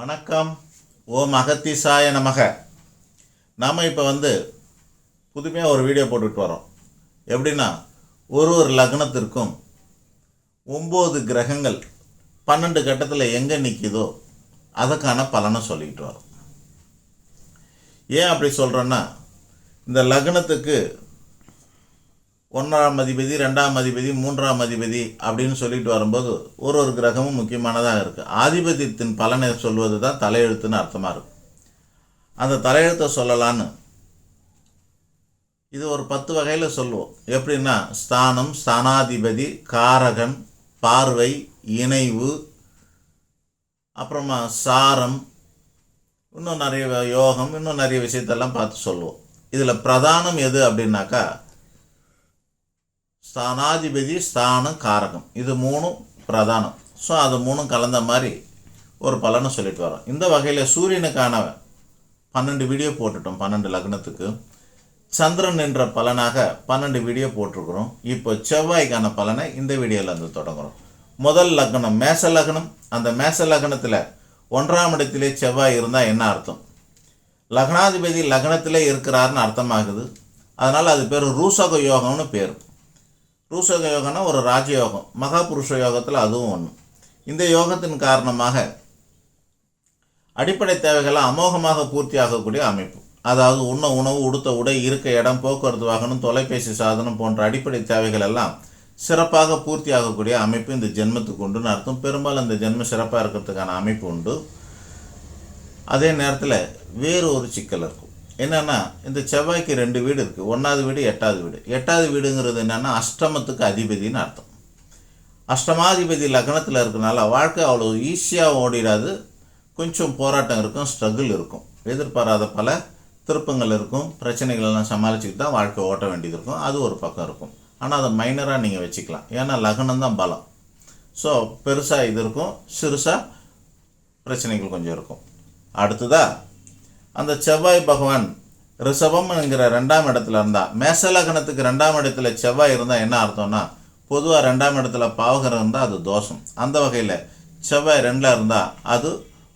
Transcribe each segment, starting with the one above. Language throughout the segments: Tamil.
வணக்கம். ஓம் அகத்திசாய நமக. நாம் இப்போ வந்து புதுமையாக ஒரு வீடியோ போட்டுட்டு வரோம். எப்படின்னா ஒரு ஒரு லக்னத்திற்கும் ஒம்பது கிரகங்கள் பன்னெண்டு கட்டத்தில் எங்கே நிற்கிதோ அதுக்கான பலனை சொல்லிக்கிட்டு வரோம். ஏன் அப்படி சொல்கிறோன்னா இந்த லக்னத்துக்கு ஒன்றாம் அதிபதி ரெண்டாம் அதிபதி மூன்றாம் அதிபதி அப்படின்னு சொல்லிட்டு வரும்போது ஒரு ஒரு கிரகமும் முக்கியமானதாக இருக்குது ஆதிபத்தியத்தின் பலனை சொல்வது தான் தலையெழுத்துன்னு அர்த்தமாக இருக்கும். அந்த தலையெழுத்தை சொல்லலான்னு இது ஒரு பத்து வகையில் சொல்லுவோம். எப்படின்னா ஸ்தானம் ஸ்தானாதிபதி காரகன் பார்வை இணைவு அப்புறமா சாரம் இன்னும் நிறைய யோகம் இன்னும் நிறைய விஷயத்தெல்லாம் பார்த்து சொல்லுவோம். இதில் பிரதானம் எது அப்படின்னாக்கா ஸ்தானாதிபதி ஸ்தானம் காரகம் இது மூணும் பிரதானம். ஸோ அது மூணும் கலந்த மாதிரி ஒரு பலனை சொல்லிட்டு வரோம். இந்த வகையில் சூரியனுக்கான பன்னெண்டு வீடியோ போட்டுட்டோம் பன்னெண்டு லக்னத்துக்கு. சந்திரன் என்ற பலனாக பன்னெண்டு வீடியோ போட்டிருக்கிறோம். இப்போ செவ்வாய்க்கான பலனை இந்த வீடியோவில் வந்து தொடங்குகிறோம் முதல் லக்னம் மேச லக்னம். அந்த மேச லக்னத்தில் ஒன்றாம் இடத்திலே செவ்வாய் இருந்தால் என்ன அர்த்தம்? லக்னாதிபதி லக்னத்திலே இருக்கிறாருன்னு அர்த்தமாகுது. அதனால் அது பேர் ரூசக யோகம்னு பேர். ரூசக யோகம்னா ஒரு ராஜயோகம் மகாபுருஷ யோகத்தில் அதுவும் ஒன்று இந்த யோகத்தின் காரணமாக அடிப்படை தேவைகளை அமோகமாக பூர்த்தி ஆகக்கூடிய அமைப்பு. அதாவது உண்ண உணவு உடுத்த உடை இருக்க இடம் போக்குவரத்து வாகனம் தொலைபேசி சாதனம் போன்ற அடிப்படை தேவைகள் எல்லாம் சிறப்பாக பூர்த்தி ஆகக்கூடிய அமைப்பு இந்த ஜென்மத்துக்கு உண்டுன்னு அர்த்தம். பெரும்பாலும் இந்த ஜென்மம் சிறப்பாக இருக்கிறதுக்கான அமைப்பு உண்டு. அதே நேரத்தில் வேறு ஒரு சிக்கல் இருக்கும். என்னென்னா இந்த செவ்வாய்க்கு ரெண்டு வீடு இருக்குது ஒன்றாவது வீடு எட்டாவது வீடு. எட்டாவது வீடுங்கிறது என்னென்னா அஷ்டமத்துக்கு அதிபதின்னு அர்த்தம். அஷ்டமாதிபதி லக்னத்தில் இருக்கனால வாழ்க்கை அவ்வளோ ஈஸியாக ஓடிடாது. கொஞ்சம் போராட்டம் இருக்கும் ஸ்ட்ரகிள் இருக்கும். எதிர்பாராத பல திருப்பங்கள் இருக்கும். பிரச்சனைகள் எல்லாம் சமாளிச்சுக்கிட்டு தான் வாழ்க்கை ஓட்ட வேண்டியது இருக்கும். அது ஒரு பக்கம் இருக்கும். ஆனால் அதை மைனராக நீங்கள் வச்சுக்கலாம். ஏன்னா லக்னம் தான் பலம். ஸோ பெருசாக இது இருக்கும். சிறுசாக பிரச்சனைகள் கொஞ்சம் இருக்கும். அடுத்ததாக அந்த செவ்வாய் பகவான் ரிஷபம் என்கிற ரெண்டாம் இடத்துல இருந்தா மேச லக்னத்துக்கு ரெண்டாம் இடத்துல செவ்வாய் இருந்தால் என்ன அர்த்தம்னா பொதுவாக ரெண்டாம் இடத்துல பாவகரம் இருந்தால் அது தோஷம். அந்த வகையில் செவ்வாய் ரெண்டில் இருந்தால் அது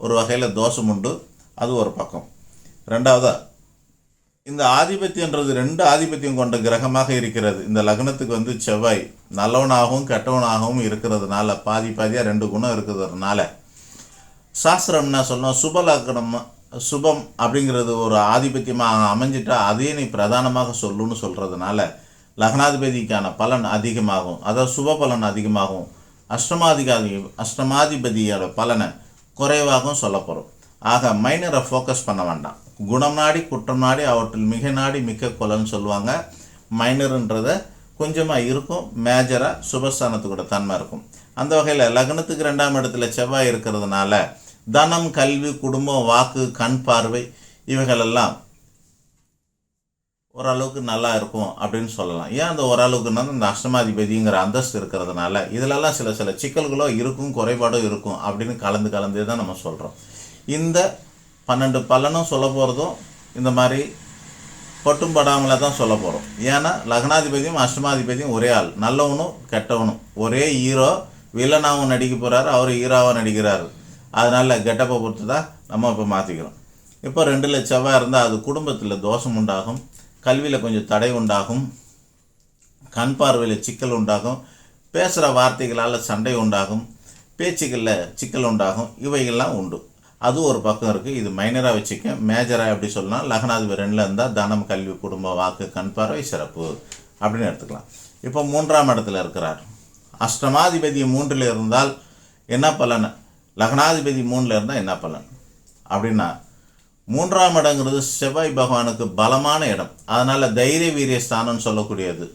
ஒரு வகையில் தோஷம் உண்டு. அது ஒரு பக்கம். ரெண்டாவதாக இந்த ஆதிபத்தியன்றது ரெண்டு ஆதிபத்தியம் கொண்ட கிரகமாக இருக்கிறது. இந்த லக்னத்துக்கு வந்து செவ்வாய் நல்லவனாகவும் கெட்டவனாகவும் இருக்கிறதுனால பாதி பாதியாக ரெண்டு குணம் இருக்கிறதுனால சாஸ்திரம் என்ன சொல்லணும் சுப லக்னம் சுபம் அப்படிங்கிறது ஒரு ஆதிபத்தியமாக அமைஞ்சிட்டா அதையே நீ பிரதானமாக சொல்லுன்னு சொல்கிறதுனால லக்னாதிபதிக்கான பலன் அதிகமாகும். அதாவது சுப பலன் அதிகமாகும். அஷ்டமாதிகாதி அஷ்டமாதிபதியோட பலனை குறைவாகவும் சொல்ல போகிறோம் ஆக மைனரை ஃபோக்கஸ் பண்ண வேண்டாம். குணம் நாடி குற்றம் நாடி அவற்றில் மிக நாடி மிக்க கொலன்னு சொல்லுவாங்க. மைனருன்றத கொஞ்சமாக இருக்கும். மேஜராக சுபஸ்தானத்துக்கூட தன்மை இருக்கும். அந்த வகையில் லக்னத்துக்கு ரெண்டாம் இடத்துல செவ்வாய் இருக்கிறதுனால தனம் கல்வி குடும்பம் வாக்கு கண் பார்வை இவைகளெல்லாம் ஓரளவுக்கு நல்லா இருக்கும் அப்படின்னு சொல்லலாம். ஏன் அந்த ஓரளவுக்குன்னா இந்த அஷ்டமாதிபதிங்கிற அந்தஸ்து இருக்கிறதுனால இதிலெல்லாம் சில சில சிக்கல்களோ இருக்கும் குறைபாடும் இருக்கும் அப்படின்னு கலந்து கலந்தே தான் நம்ம சொல்கிறோம் இந்த பன்னெண்டு பலனும் சொல்ல போகிறதும் இந்த மாதிரி பட்டும் படாமல தான் சொல்ல போகிறோம் ஏன்னா லக்னாதிபதியும் அஷ்டமாதிபதியும் ஒரே ஆள். நல்லவனும் கெட்டவனும். ஒரே ஹீரோ வில்லனாகவும் நடிக்க போகிறாரு அவர் ஹீரோவாக நடிக்கிறாரு. அதனால் கெட்டப்பை பொறுத்து தான் நம்ம இப்போ மாற்றிக்கிறோம் இப்போ ரெண்டில் செவ்வாய் இருந்தால் அது குடும்பத்தில் தோஷம் உண்டாகும் கல்வியில் கொஞ்சம் தடை உண்டாகும் கண் பார்வையில் சிக்கல் உண்டாகும் பேசுகிற வார்த்தைகளால் சண்டை உண்டாகும் பேச்சுக்களில் சிக்கல் உண்டாகும் இவைகள்லாம் உண்டு. அது ஒரு பக்கம் இருக்குது இது மைனராக வச்சுக்க மேஜராக எப்படி சொல்லலாம்? லக்னாதிபதி ரெண்டில் இருந்தால் தனம் கல்வி குடும்ப வாக்கு கண் பார்வை சிறப்பு அப்படின்னு எடுத்துக்கலாம். இப்போ மூன்றாம் இடத்துல இருக்கிறார். அஷ்டமாதிபதி மூன்றில் இருந்தால் என்ன பலன்? லக்னாதிபதி மூணில் இருந்தால் என்ன பலன்? அப்படின்னா மூன்றாம் இடங்கிறது செவ்வாய் பகவானுக்கு பலமான இடம். அதனால் தைரிய வீரிய ஸ்தானம்னு சொல்லக்கூடியது.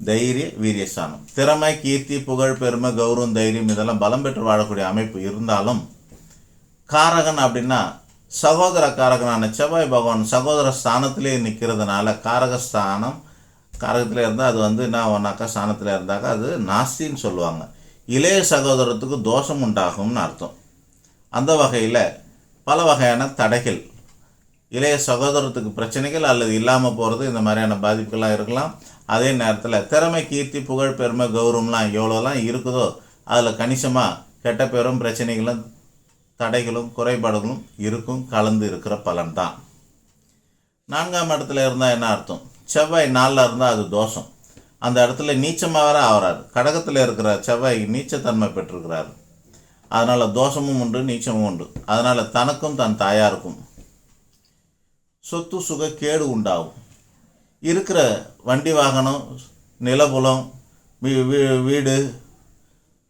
தைரிய வீரியஸ்தானம் திறமை கீர்த்தி புகழ் பெருமை கௌரவம் தைரியம் இதெல்லாம் பலம் பெற்று வாழக்கூடிய அமைப்பு இருந்தாலும் காரகன் அப்படின்னா சகோதர காரகனான செவ்வாய் பகவான் சகோதர ஸ்தானத்திலே நிற்கிறதுனால காரகஸ்தானம் காரகத்தில் இருந்தால் அது வந்து என்ன ஒன்னாக்கா ஸ்தானத்தில் இருந்தாக்கா அது நாஸ்தின்னு சொல்லுவாங்க. இளைய சகோதரத்துக்கு தோஷம் உண்டாகும்னு அர்த்தம். அந்த வகையில் பல வகையான தடைகள் இளைய சகோதரத்துக்கு பிரச்சனைகள் அல்லது இல்லாமல் போகிறது இந்த மாதிரியான பாதிப்புகள்லாம் இருக்கலாம். அதே நேரத்தில் திறமை கீர்த்தி புகழ் பெருமை கௌரவம்லாம் எவ்வளோலாம் இருக்குதோ அதில் கணிசமாக கெட்ட பேரும் பிரச்சனைகளும் தடைகளும் குறைபாடுகளும் இருக்கும் கலந்து இருக்கிற பலன் தான் நான்காம் இடத்துல இருந்தால் என்ன அர்த்தம்? செவ்வாய் நாளில் இருந்தால் அது தோஷம். அந்த இடத்துல நீச்சமாக வேற ஆகிறார். கடகத்தில் இருக்கிற செவ்வாய் நீச்சத்தன்மை பெற்றிருக்கிறார். அதனால் தோஷமும் உண்டு நீச்சமும் உண்டு. அதனால் தனக்கும் தன் தாயாருக்கும் சொத்து சுக கேடு உண்டாகும். இருக்கிற வண்டி வாகனம் நிலபுலம் வீ- வீ- வீடு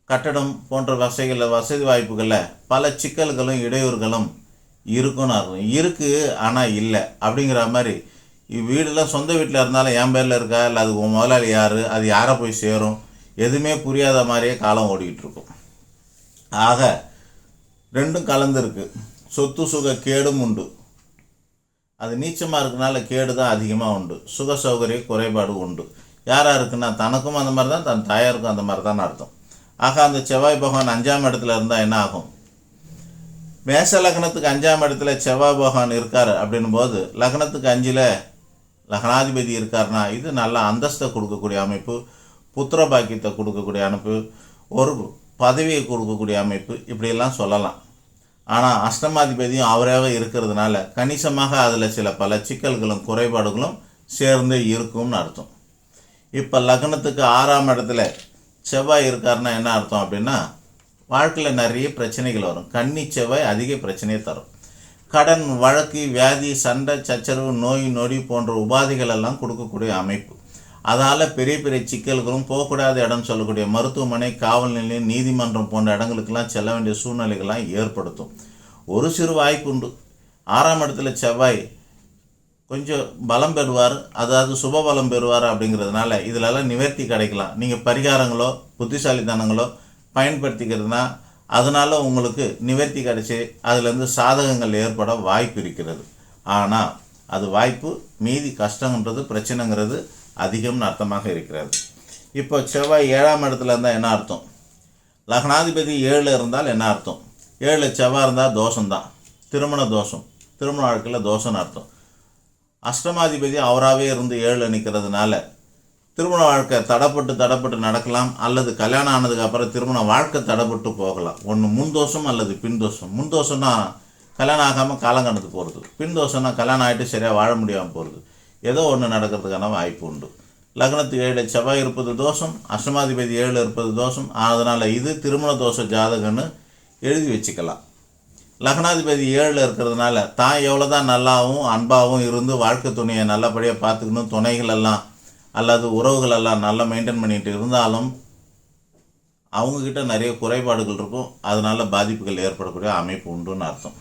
கட்டடம் போன்ற வசதிகளில் வசதி வாய்ப்புகளில் பல சிக்கல்களும் இடையூறுகளும் இருக்குன்னு அர்த்தம். இருக்குது ஆனால் இல்லை. அப்படிங்கிற மாதிரி வீடெல்லாம் சொந்த வீட்டில் இருந்தாலும் என் பேரில் இருக்கா? இல்லை அது உன் முதலாளி யார்? அது யாரை போய் சேரும்? எதுவுமே புரியாத மாதிரியே காலம் ஓடிக்கிட்டு இருக்கும் ஆக ரெண்டும் கலந்துருக்கு. சொத்து சுக கேடும் உண்டு. அது நீச்சமாக இருக்கனால கேடு தான் அதிகமாக உண்டு. சுக சௌகரிய குறைபாடு உண்டு. யாராக இருக்குன்னா தனக்கும் அந்த மாதிரி தான் தன் தாயாருக்கும் அந்த மாதிரி தான் அர்த்தம். ஆக அந்த செவ்வாய் பகவான் அஞ்சாம் இடத்துல இருந்தால் என்ன ஆகும்? மேச லக்னத்துக்கு அஞ்சாம் இடத்துல செவ்வாய் பகவான் இருக்கார் அப்படின்னும் போது லக்னத்துக்கு அஞ்சில் லக்னாதிபதி இருக்காருன்னா இது நல்ல அந்தஸ்தை கொடுக்கக்கூடிய அமைப்பு புத்திர பாக்கியத்தை கொடுக்கக்கூடிய அமைப்பு ஒரு பதவியை கொடுக்கக்கூடிய அமைப்பு இப்படியெல்லாம் சொல்லலாம். ஆனால் அஷ்டமாதிபதியும் அவராக இருக்கிறதுனால கணிசமாக அதில் சில பல சிக்கல்களும் குறைபாடுகளும் சேர்ந்து இருக்கும்னு அர்த்தம். இப்போ லக்னத்துக்கு ஆறாம் இடத்துல செவ்வாய் இருக்காருன்னா என்ன அர்த்தம் அப்படின்னா வாழ்க்கையில் நிறைய பிரச்சனைகள் வரும். கன்னி செவ்வாய் அதிக பிரச்சனையை தரும். கடன் வழக்கு வியாதி சண்டை சச்சரவு நோய் நொடி போன்ற உபாதைகள் எல்லாம் கொடுக்கக்கூடிய அமைப்பு. அதால் பெரிய பெரிய சிக்கல்களும் போகக்கூடாத இடம் சொல்லக்கூடிய மருத்துவமனை காவல் நிலையம் நீதிமன்றம் போன்ற இடங்களுக்கெல்லாம் செல்ல வேண்டிய சூழ்நிலைகள்லாம் ஏற்படுத்தும். ஒரு சிறு வாய்ப்புண்டு ஆறாம் இடத்துல செவ்வாய் கொஞ்சம் பலம் பெறுவார். அதாவது சுப பலம் பெறுவார் அப்படிங்கிறதுனால இதிலெல்லாம் நிவர்த்தி கிடைக்கலாம். நீங்கள் பரிகாரங்களோ புத்திசாலித்தனங்களோ பயன்படுத்திக்கிறதுனா அதனால் உங்களுக்கு நிவர்த்தி கிடச்சி அதுலேருந்து சாதகங்கள் ஏற்பட வாய்ப்பு இருக்கிறது. ஆனால் அது வாய்ப்பு மீதி கஷ்டங்கிறது பிரச்சனைங்கிறது அதிகம்னு அர்த்தமாக இருக்கிறது. இப்போ செவ்வாய் ஏழாம் இடத்துல இருந்தால் என்ன அர்த்தம்? லக்னாதிபதி ஏழில் இருந்தால் என்ன அர்த்தம்? ஏழில் செவ்வாய் இருந்தால் தோஷம்தான். திருமண தோஷம். திருமண வாழ்க்கையில் தோஷம்னு அர்த்தம். அஷ்டமாதிபதி அவராகவே இருந்து ஏழில் நிற்கிறதுனால திருமண வாழ்க்கை தடப்பட்டு தடப்பட்டு நடக்கலாம். அல்லது கல்யாணம் ஆனதுக்கு அப்புறம் திருமண வாழ்க்கை தடப்பட்டு போகலாம். ஒன்று முன் தோஷம் அல்லது பின் தோஷம். முன் தோஷம்னா கல்யாணம் ஆகாமல் காலம் கடந்து போகிறது பின் தோஷம்னா கல்யாணம் ஆகிட்டு சரியாக வாழ முடியாமல் போகிறது ஏதோ ஒன்று நடக்கிறதுக்கான வாய்ப்பு உண்டு. லக்னத்துக்கு ஏழு செவ்வாய் இருப்பது தோஷம் அஷ்டமாதிபதி ஏழு இருப்பது தோஷம். அதனால் இது திருமண தோஷ ஜாதகன்னு எழுதி வச்சுக்கலாம். லக்னாதிபதி ஏழில் இருக்கிறதுனால தான் எவ்வளோ தான் நல்லாவும் அன்பாகவும் இருந்து வாழ்க்கை துணையை நல்லபடியாக பார்த்துக்கணும். துணைகள் எல்லாம் அல்லது உறவுகள் எல்லாம் நல்லா மெயின்டைன் பண்ணிகிட்டு இருந்தாலும் அவங்கக்கிட்ட நிறைய குறைபாடுகள் இருக்கும். அதனால் பாதிப்புகள் ஏற்படக்கூடிய அமைப்பு உண்டுன்னு அர்த்தம்.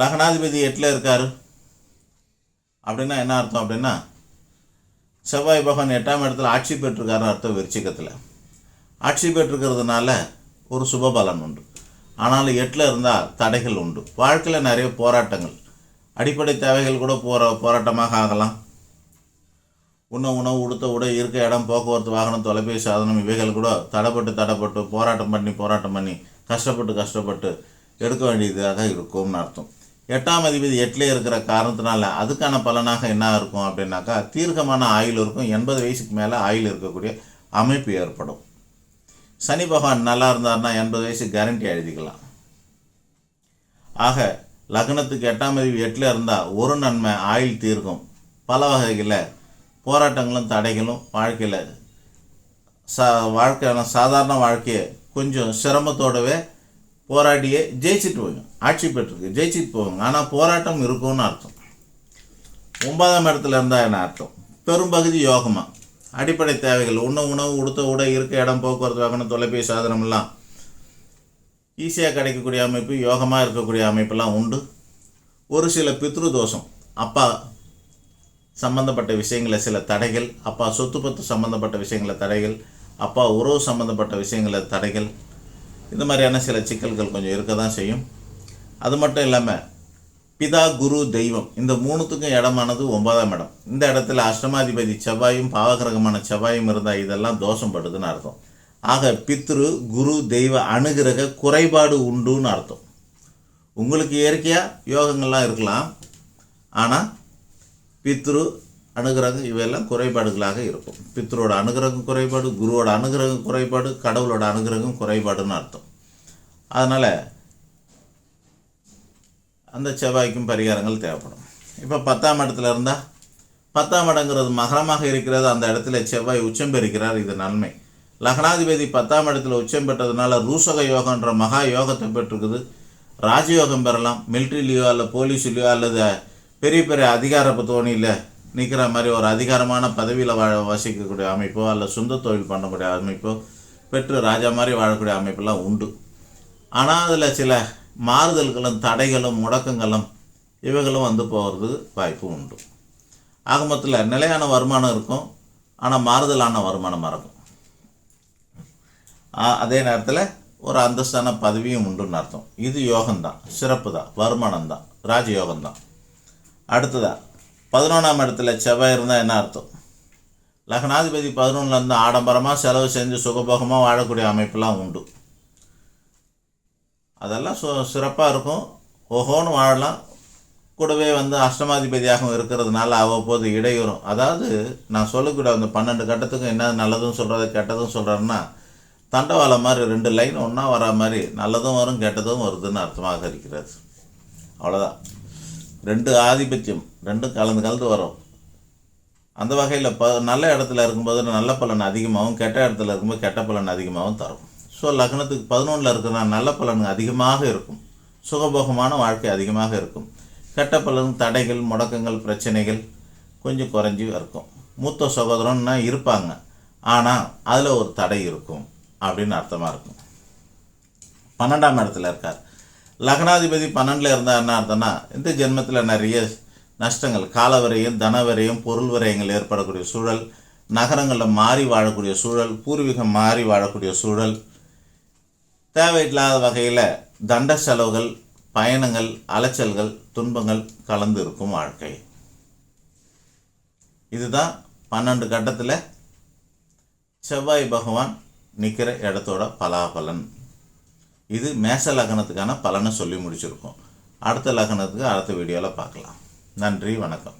லக்னாதிபதி எட்டில் இருக்கார். அப்படின்னா என்ன அர்த்தம் அப்படின்னா செவ்வாய் பகவான் எட்டாம் இடத்துல ஆட்சி பெற்றிருக்காருன்னு அர்த்தம் விருச்சிக்கத்தில் ஆட்சி பெற்றிருக்கிறதுனால ஒரு சுபபலன் உண்டு. ஆனாலும் எட்டில் இருந்தால் தடைகள் உண்டு. வாழ்க்கையில் நிறைய போராட்டங்கள். அடிப்படை தேவைகள் கூட போரா போராட்டமாக ஆகலாம். உண்ண உணவு உடுத்த உடை இருக்க இடம் போக்குவரத்து வாகனம் தொலைபேசி சாதனம் இவைகள் கூட தடைப்பட்டு தடைப்பட்டு போராட்டம் பண்ணி போராட்டம் பண்ணி கஷ்டப்பட்டு கஷ்டப்பட்டு எடுக்க வேண்டியதாக இருக்கும்னு அர்த்தம். எட்டாம் அதிபதி எட்டிலே இருக்கிற காரணத்தினால அதுக்கான பலனாக என்ன இருக்கும் அப்படின்னாக்கா தீர்க்கமான ஆயுள் இருக்கும். எண்பது வயசுக்கு மேலே ஆயுள் இருக்கக்கூடிய அமைப்பு ஏற்படும். சனி பகவான் நல்லா இருந்தார்னா எண்பது வயசு கேரண்டி எழுதிக்கலாம். ஆக லக்னத்துக்கு எட்டாம் அதிபதி எட்டில் இருந்தால் ஒரு நன்மை ஆயுள் தீர்க்கும். பல வகைகளில் போராட்டங்களும் தடைகளும் வாழ்க்கையில் சா வாழ்க்கையான சாதாரண வாழ்க்கையை கொஞ்சம் சிரமத்தோடவே போராடியே ஜெயிச்சிட்டு போங்க ஆட்சி பெற்றிருக்கு ஜெயிச்சிட்டு போவாங்க. ஆனால் போராட்டம் இருக்கும்னு அர்த்தம். ஒன்பதாம் இடத்துல இருந்தால் என்ன அர்த்தம்? பெரும்பகுதி யோகமாக அடிப்படை தேவைகள் உண்ண உணவு உடுத்த உடை இருக்க இடம் போக்குவரத்து வாகனம் தொலைபேசி சாதனமெல்லாம் ஈஸியாக கிடைக்கக்கூடிய அமைப்பு யோகமாக இருக்கக்கூடிய அமைப்பெல்லாம் உண்டு. ஒரு சில பித்ரு தோஷம். அப்பா சம்பந்தப்பட்ட விஷயங்களில் சில தடைகள் அப்பா சொத்து பத்து சம்பந்தப்பட்ட விஷயங்களில் தடைகள் அப்பா உறவு சம்பந்தப்பட்ட விஷயங்களில் தடைகள் இந்த மாதிரியான சில சிக்கல்கள் கொஞ்சம் இருக்க தான் செய்யும். அது மட்டும் இல்லாமல் பிதா குரு தெய்வம் இந்த மூணுத்துக்கும் இடமானது ஒன்பதாம் இடம். இந்த இடத்துல அஷ்டமாதிபதி செவ்வாயும் பாவகிரகமான செவ்வாயும் இருந்தால் இதெல்லாம் தோஷம் படுதுன்னு அர்த்தம். ஆக பித்ரு குரு தெய்வ அனுகிரக குறைபாடு உண்டுன்னு அர்த்தம். உங்களுக்கு இயற்கையாக யோகங்கள்லாம் இருக்கலாம். ஆனால் பித்ரு அனுகிரகம் இவையெல்லாம் குறைபாடுகளாக இருக்கும். பித்ரோட அனுகிரகம் குறைபாடு குருவோட அனுகிரகம் குறைபாடு கடவுளோட அனுகிரகம் குறைபாடுன்னு அர்த்தம். அதனால் அந்த செவ்வாய்க்கும் பரிகாரங்கள் தேவைப்படும். இப்போ பத்தாம் இடத்துல இருந்தால் பத்தாம் இடங்கிறது மகரமாக இருக்கிறது அந்த இடத்துல செவ்வாய் உச்சம் பெறுகிறார் இது நன்மை. லக்னாதிபதி பத்தாம் இடத்துல உச்சம் பெற்றதுனால ரூசக யோகன்ற மகா யோகத்தை பெற்றிருக்குது. ராஜயோகம் பெறலாம் மிலிட்ரிலேயோ அல்ல போலீஸ்லேயோ அல்லது பெரிய பெரிய அதிகார தோணியில் நிற்கிற மாதிரி ஒரு அதிகாரமான பதவியில் வாழ வசிக்கக்கூடிய அமைப்போ அல்ல சொந்த தொழில் பண்ணக்கூடிய அமைப்போ பெற்று ராஜா மாதிரி வாழக்கூடிய அமைப்பெல்லாம் உண்டு. ஆனால் அதில் சில மாறுதல்களும் தடைகளும் முடக்கங்களும் இவைகளும் வந்து போகிறது வாய்ப்பு உண்டு. ஆக மொத்தத்தில் நிலையான வருமானம் இருக்கும் ஆனால் மாறுதலான வருமானமாக இருக்கும் அதே நேரத்தில் ஒரு அந்தஸ்தான பதவியும் உண்டுன்னு அர்த்தம். இது யோகம்தான் சிறப்பு தான் வருமானம் தான் ராஜயோகம்தான். அடுத்ததாக அடுத்ததா பதினொன்றாம் இடத்துல செவ்வாய் இருந்தால் என்ன அர்த்தம்? லக்னாதிபதி பதினொன்றில் இருந்து ஆடம்பரமாக செலவு செஞ்சு சுகபோகமாக வாழக்கூடிய அமைப்பெல்லாம் உண்டு. அதெல்லாம் சு சிறப்பாக இருக்கும். ஓஹோன்னு வாழலாம். கூடவே வந்து அஷ்டமாதிபதியாகவும் இருக்கிறதுனால அவ்வப்போது இடையூறும். அதாவது நான் சொல்லக்கூடிய அந்த பன்னெண்டு கட்டத்துக்கும் என்ன நல்லதும் சொல்கிறது கெட்டதும் சொல்கிறேன்னா தண்டவாளம் மாதிரி ரெண்டு லைன் ஒன்றா வரா மாதிரி நல்லதும் வரும் கெட்டதும் வருதுன்னு அர்த்தமாக இருக்கிறது. அவ்வளோதான் ரெண்டு ஆதிபத்தியம் ரெண்டும் கலந்து கலந்து வரும். அந்த வகையில் ப நல்ல இடத்துல இருக்கும்போது நல்ல பலன் அதிகமாகவும் கெட்ட இடத்துல இருக்கும்போது கெட்ட பலன் அதிகமாகவும் தரும். ஸோ லக்னத்துக்கு பதினொன்றில் இருக்கிறனா நல்ல பலன் அதிகமாக இருக்கும். சுகபோகமான வாழ்க்கை அதிகமாக இருக்கும். கெட்ட பலன் தடைகள் முடக்கங்கள் பிரச்சனைகள் கொஞ்சம் குறைஞ்சி இருக்கும். மூத்த சகோதரன்னா இருப்பாங்க. ஆனால் அதில் ஒரு தடை இருக்கும் அப்படின்னு அர்த்தமாக இருக்கும். பன்னெண்டாம் இடத்துல இருக்கார். லக்னாதிபதி பன்னெண்டில் இருந்தால் என்ன அர்த்தம்னா இந்த ஜென்மத்தில் நிறைய நஷ்டங்கள் கால தனவரையும் தன பொருள் விரயங்கள் ஏற்படக்கூடிய சூழல் நகரங்களில் மாறி வாழக்கூடிய சூழல் பூர்வீகம் மாறி வாழக்கூடிய சூழல் தேவையில்லாத வகையில் தண்ட செலவுகள் பயணங்கள் அலைச்சல்கள் துன்பங்கள் கலந்து இருக்கும் வாழ்க்கை. இதுதான் பன்னெண்டு கட்டத்தில் செவ்வாய் பகவான் நிற்கிற இடத்தோட பலாபலன். இது மேச லக்னத்துக்கான பலனை சொல்லி முடிச்சிருக்கோம். அடுத்த லக்னத்துக்கு அடுத்த வீடியோவில் பார்க்கலாம். நன்றி வணக்கம்.